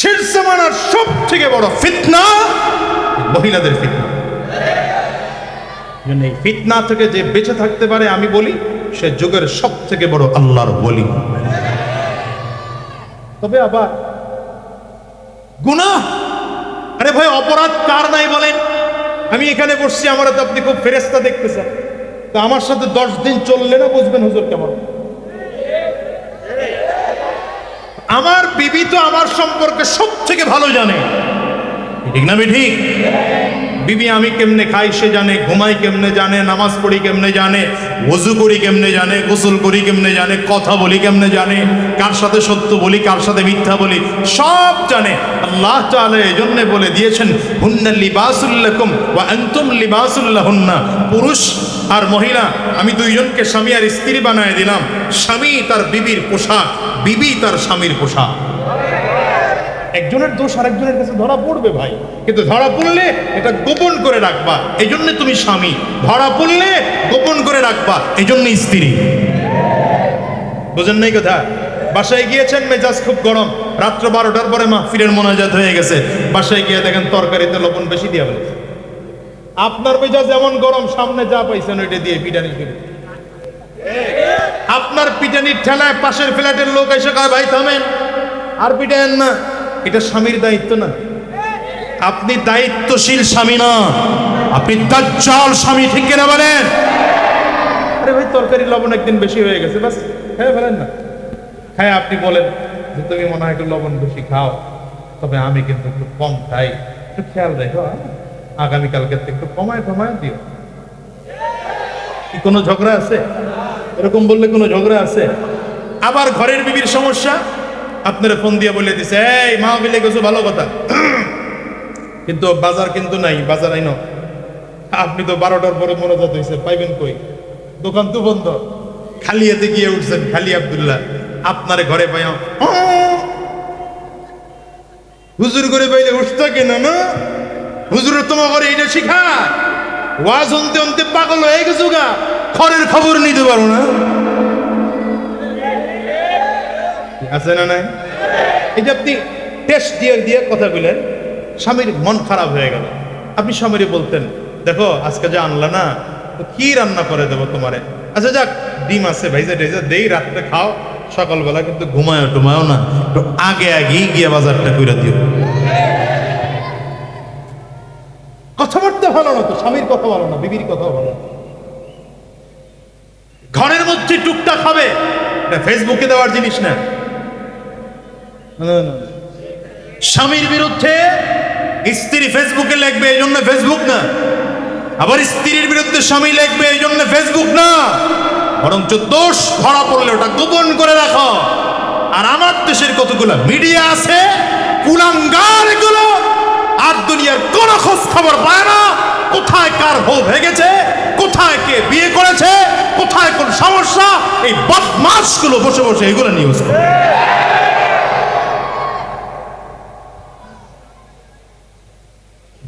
শেষ জামানার সব থেকে বড় ফিতনা মহিলাদের ফিতনা। এই ফিতনা থেকে যে বেঁচে থাকতে পারে, আমি বলি, সে যুগের সব থেকে বড় আল্লাহর বলি তবে আবার গুনাহ? আরে ভাই, অপরাধ কার নাই বলেন? আমি এখানে বসছি, আমার তো আপনি খুব ফেরেস্তা দেখতেছেন। তো আমার সাথে দশ দিন চললে না বুঝবেন হুজুর কেমন? আমার বিবি তো আমার সম্পর্কে সব থেকে ভালো জানে। ঠিক না ঠিক? বিবি আমি কেমনে খাই সে জানে, ঘুমাই কেমনে জানে, নামাজ পড়ি কেমনে জানে, ওযু করি কেমনে জানে, গোসল করি কেমনে জানে, কথা বলি কেমনে জানে, কার সাথে সত্য বলি, কার সাথে মিথ্যা বলি, সব জানে। আল্লাহ তাআলা এজন্য বলে দিয়েছেন, হুন্না লিবাসুল্লাকুম ওয়া আনতুম লিবাসুল্লাহুন্না পুরুষ আর মহিলা, আমি দুইজনকে স্বামী আর স্ত্রী বানায় দিলাম। স্বামী তার বিবির পোশাক, বিবি তার স্বামীর পোশাক। একজনের দোষ আরেকজনের কাছে ধরা পড়বে ভাই। কিন্তু ধরা পড়লে এটা গোপন করে রাখবা। এই জন্য তুমি স্বামী। ধরা পড়লে গোপন করে রাখবা। এই জন্য স্ত্রী। বুঝেন নাই কথা? বাসায় গিয়েছেন, মেজাজ খুব গরম। রাত্র বারোটার পরে মাহফিলের মোনাজাত হয়ে গেছে। বাসায় গিয়ে দেখেন তরকারিতে লবণ বেশি দিয়া ফেলেছে আপনার মেজাজ এমন গরম, সামনে যা পাইছেন ওইটা দিয়ে পিটানি শুরু। আপনার পিটানির ঠেলায় পাশের ফ্ল্যাটের লোক এসে কয়, ভাই, থামেন। আর পিটায়েন না, এটা স্বামীর দায়িত্ব না। আপনি দায়িত্বশীল স্বামী না, আপনি দাজ্জাল স্বামী, ঠিক কিনা বলেন? আরে ভাই, তরকারি লবণ একদিন বেশি হয়ে গেছে, বাস হ্যাঁ বলেন না। হ্যাঁ আপনি বলেন যে তুমি মনে হয় একটু লবণ বেশি খাও, তবে আমি কিন্তু একটু কম খাই। একটু খেয়াল রেখো হ্যাঁ? আগামীকালকে একটু কমায় কমায় দিও। কি কোনো ঝগড়া আছে? এরকম বললে কোনো ঝগড়া আছে? আবার ঘরের বিবির সমস্যা? আপনারা ফোন দিয়ে বলে দিছে, এই, মা বিলে গেছো, ভালো কথা। কিন্তু বাজার কিন্তু নাই, বাজার আইন। আপনি তো বারোটার পরে মনোজাত হয়েছে পাইবেন কই? দোকান তো বন্ধ। খালি এতে গিয়ে উঠছেন, খালি আবদুল্লাহ। আপনারে ঘরে পাই হুজুর করে পাইলে উঠতে কেন, না? হুজুরের তোমার ঘরে এটা শিখা? ওয়াজ অন্তে অন্তে পাগল হয়ে গেছো গা। খড়ের খবর নিতে পারো না। আছে না নাই? এটা আপনি টেস্ট দিয়ে দিয়ে কথা বললেন স্বামীর মন খারাপ হয়ে গেল। আপনি স্বামীরে বলতেন, দেখো, আজকে যা আনলা না, তো কি রান্না করে দেবো তোমারে? আচ্ছা যাক, ডিম আছে, ভাইজা টেজা দেই, রাত্রে খাও। সকালবেলা কিন্তু ঘুমায় টুমায়ও না। তো আগে আগেই গিয়ে বাজারটা করে দিও। কথা ভালো না বিবির কথা না। ঘরের মধ্যে টুকটা খাবে এটা ফেসবুকে দেওয়ার জিনিস না। স্বামীর বিরুদ্ধে স্ত্রী ফেসবুকে লিখবে এই জন্য ফেসবুক না। আবার স্ত্রীর বিরুদ্ধে স্বামী লিখবে এই জন্য ফেসবুক না। বরঞ্চ দোষ ধরা পড়লে ওটা গোপন করে রাখো। আর আমার দেশের কতগুলো মিডিয়া আছে কুলাঙ্গার এগুলো আর দুনিয়ার কোন খোঁজ খবর পায় না। কোথায় কার বউ ভেগেছে কোথায় কে বিয়ে করেছে? কোথায় কোন সমস্যা? এই বদমাসগুলো বসে বসে এগুলো নিউজ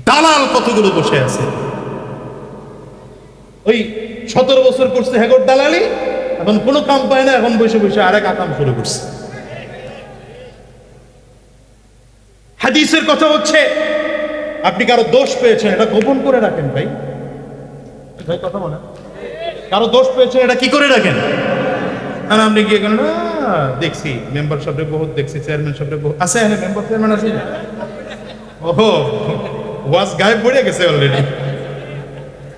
দালাল কতগুলো বসে আছে? ওই সতেরো বছর করছে হেগর দালালি, এখন কোনো কাম পায় না, এখন বসে বসে আরেক আকাম শুরু করছে। হাদিসের কথা হচ্ছে আপনি কারও দোষ পেয়েছেন এটা গোপন করে রাখেন ভাই। ভাই কথা বলেন। কারও দোষ পেয়েছেন এটা কি করে রাখেন? না, আপনি গিয়ে গেলেন "না, দেখছি মেম্বার সাহেব বহুত দেখছি চেয়ারম্যান সাহেব বহুত আছে হ্যাঁ মেম্বার চেয়ারম্যান আছে। ওহো ওয়াজ গায়েব পড়ে গেছে অলরেডি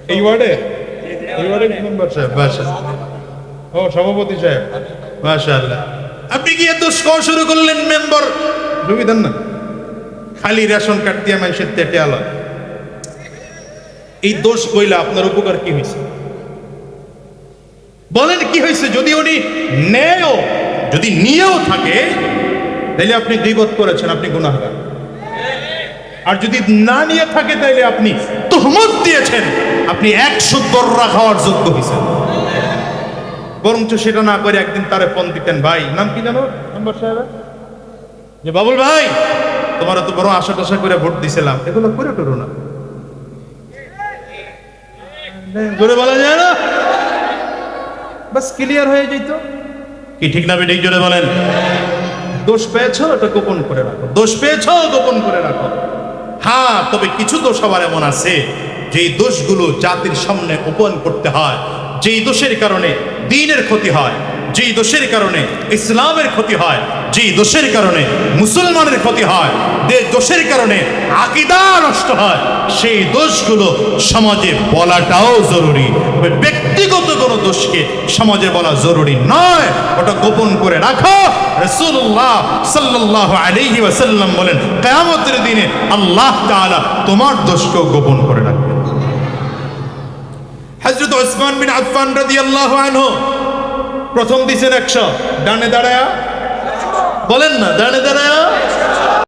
এই ওয়ার্ডে এই ওয়ার্ডে মেম্বার সাহেব? বাসা ও সভাপতি সাহেব। মাশাআল্লাহ। আপনি গিয়ে দোষ খাওয়া শুরু করলেন মেম্বার সুবিধান না। খালি রেশন কার্ড দিয়ে মানুষের তেটে আলা। এই দোষ কইলে আপনার উপকার কি হয়েছে বলেন কি হয়েছে যদি উনি নেও যদি নিয়েও থাকে তাহলে আপনি দ্বিগত করেছেন, আপনি গুনাহগার। আর যদি না নিয়ে থাকে তাহলে আপনি তুহমত দিয়েছেন, আপনি একশো দর্রা খাওয়ার যোগ্য হয়েছেন বরঞ্চ সেটা না করে একদিন তারে ফোন দিতেন, ভাই, নাম কি জানো? মেম্বার সাহেব যে, বাবুল ভাই তোমার তো বড় আশা টাশা করে ভোট দিছিলাম। এগুলো করে টরো না। জোরে বলা যায় না? বাস ক্লিয়ার হয়ে যেত। কি ঠিক না বেঠিক জোরে বলেন? দোষ পেয়েছ? এটা গোপন করে রাখো। দোষ পেয়েছ? গোপন করে রাখো। হ্যাঁ তবে কিছু দোষ আবার এমন আছে, যেই দোষগুলো জাতির সামনে ওপেন করতে হয়, যেই দোষের কারণে দিনের ক্ষতি হয়। যেই দোষের কারণে ইসলামের ক্ষতি হয়, যেই দোষের কারণে মুসলমানের ক্ষতি হয়, যে দোষের কারণে আকিদা নষ্ট হয়, সেই দোষগুলো সমাজে বলাটাও জরুরি। ব্যক্তিগত কোনো দোষকে সমাজে বলা জরুরি নয়, ওটা গোপন করে রাখো। রসুল্লাহ সাল্লাল্লাহু আলাইহি ওয়াসাল্লাম বলেন, কিয়ামতের দিনে আল্লাহ তাআলা তোমার দোষকেও গোপন করে রাখবেন। হযরত ওসমান বিন আফফান রাদিয়াল্লাহু প্রথম দিছেন একশো। ডানে দাঁড়ায়া। বলেন না ডানে দাঁড়ায়া।